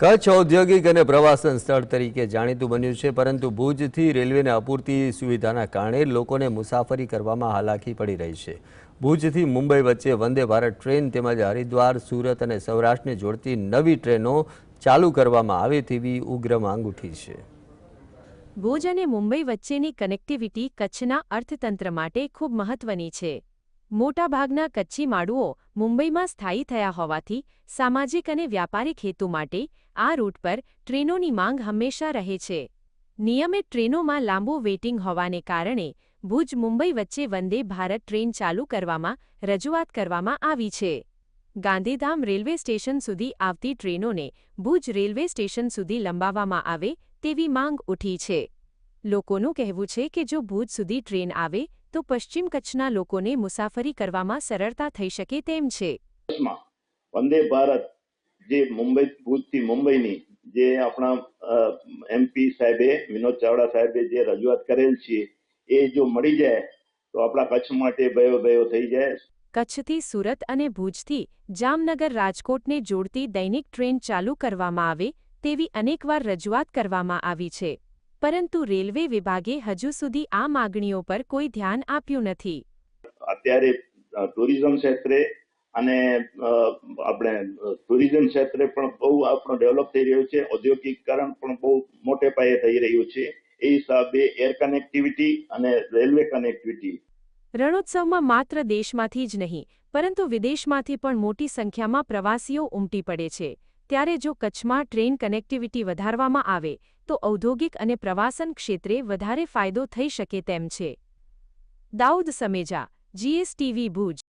કચ્છ ઔદ્યોગિક અને પ્રવાસન સ્થળ તરીકે જાણીતું બન્યું છે, પરંતુ ભુજથી રેલવેને અપૂરતી સુવિધાના કારણે લોકોને મુસાફરી કરવામાં હાલાકી પડી રહી છે. ભુજથી મુંબઈ વચ્ચે વંદે ભારત ટ્રેન તેમજ હરિદ્વાર, સુરત અને સૌરાષ્ટ્રને જોડતી નવી ટ્રેનો ચાલુ કરવામાં આવે તેવી ઉગ્ર માંગ ઉઠી છે. ભુજ અને મુંબઈ વચ્ચેની કનેક્ટિવિટી કચ્છના અર્થતંત્ર માટે ખૂબ મહત્વની છે. મોટાભાગના કચ્છી માળુઓ મુંબઈમાં સ્થાયી થયા હોવાથી સામાજિક અને વ્યાપારિક હેતુ માટે આ રૂટ પર ટ્રેનોની માંગ હંમેશા રહે છે. નિયમિત ટ્રેનોમાં લાંબુ વેઇટિંગ હોવાને કારણે ભુજ મુંબઈ વચ્ચે વંદે ભારત ટ્રેન ચાલુ કરવામાં રજૂઆત કરવામાં આવી છે. ગાંધીધામ રેલવે સ્ટેશન સુધી આવતી ટ્રેનોને ભુજ રેલવે સ્ટેશન સુધી લંબાવવામાં આવે તેવી માંગ ઉઠી છે. લોકોનું કહેવું છે કે જો ભુજ સુધી ટ્રેન આવે તો પશ્ચિમ કચ્છના લોકોને મુસાફરી કરવામાં સરળતા થઈ શકે તેમ છે. વંદે ભારત જે મુંબઈ ભુજથી મુંબઈની જે આપણા એમપી સાહેબે વિનોદ ચાવડા સાહેબે જે રજૂઆત કરેલ છે એ જો મળી જાય તો આપણા કચ્છ માટે ભયો ભયો થઈ જાય. કચ્છથી સુરત અને ભુજથી જામનગર રાજકોટને જોડતી દૈનિક ટ્રેન ચાલુ કરવામાં આવે તેવી અનેકવાર રજૂઆત કરવામાં આવી છે. પરંતુ રેલવે વિભાગે હજુ સુધી આ માગણીઓ પર કોઈ ધ્યાન આપ્યું નથી. અત્યારે ટુરિઝમ ક્ષેત્રે અને આપણે ટુરિઝમ ક્ષેત્રે પણ બહુ આપણો ડેવલપ થઈ રહ્યો છે ઔદ્યોગિકરણ પણ બહુ મોટે પાયે થઈ રહ્યું છે. એ હિસાબે એર કનેક્ટિવિટી અને રેલવે કનેક્ટિવિટી. રણોત્સવમાં માત્ર દેશમાંથી જ નહીં પરંતુ વિદેશમાંથી પણ મોટી સંખ્યામાં પ્રવાસીઓ ઉમટી પડે છે. ત્યારે જો કચ્છમાં ટ્રેન કનેક્ટિવિટી વધારવામાં આવે, તો ઔદ્યોગિક અને પ્રવાસન ક્ષેત્રે વધારે ફાયદો થઈ શકે તેમ છે. દાઉદ સમેજા, જીએસટીવી ભુજ.